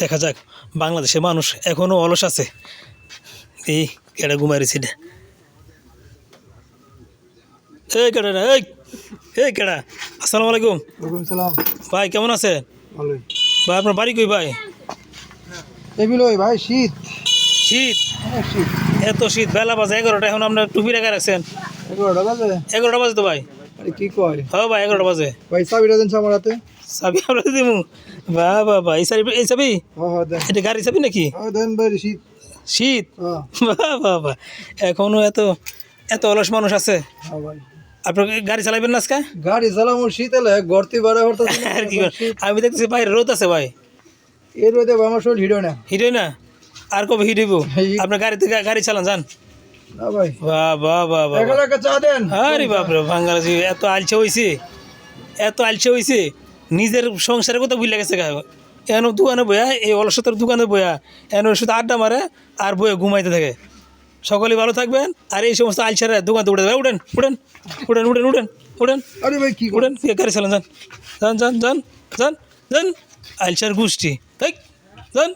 দেখা যাক বাংলাদেশের মানুষ এখনও অলস আছে। এই কেডা ঘুমাই রয়েছে এটা। এই কেডা রে, এই এই কেডা আসসালামু আলাইকুম। সালাম। ভাই কেমন আছেন ভালোই। ভাই আপনার বাড়ি কই ভাই? ওই ভাই শীত। শীত? শীত। এত শীত বেলা বাজে এগারোটা এখন আপনার টুপি রেখে রাখছেন। এগারোটা বাজে? এগারোটা বাজে তো ভাই। কি কয়? হ্যাঁ ভাই এগারোটা বাজে। ভাই চাবিটা দেন আমার হাতে। চাবি আমরা দিব বা বা বা এই চাবি এই চাবি? এটা গাড়ি চাবি নাকি? দেন শীত শীত হ্যাঁ বাহ বাহ বাহ এখনও এত এত অলস মানুষ আছে। ভাই। আপনার গাড়ি চালাবেন না আজকে? গাড়ি শীত এলে গড়তি বাড়া হরতে আর কি আমি দেখতেছি বাইরে রোদ আছে ভাই। এর রোদে আমার শরীর হিডো না। হিটই না? আর কবে এই- আপনার গাড়িতে গাড়ি চালান যান। বাহ বাহ বাহ আরে বাপরে বাঙালি এত আলছে হইছে এত আলছে হইছে নিজের সংসারের কথা ভুলে গেছে গা। এন দোকানে বইয়া এই অলসতার দোকানে বইয়া এন শুধু আড্ডা মারে আর বয়ে ঘুমাইতে থাকে। সকলে ভালো থাকবেন আর এই সমস্ত আলছেরা দোকান উঠে দেবে উঠেন উঠেন উঠেন উঠেন উঠেন উঠেন আরে ভাই কি উঠেন কে গাড়ি চালান যান যান যান যান যান যান আলসার গোষ্ঠী তাই যান।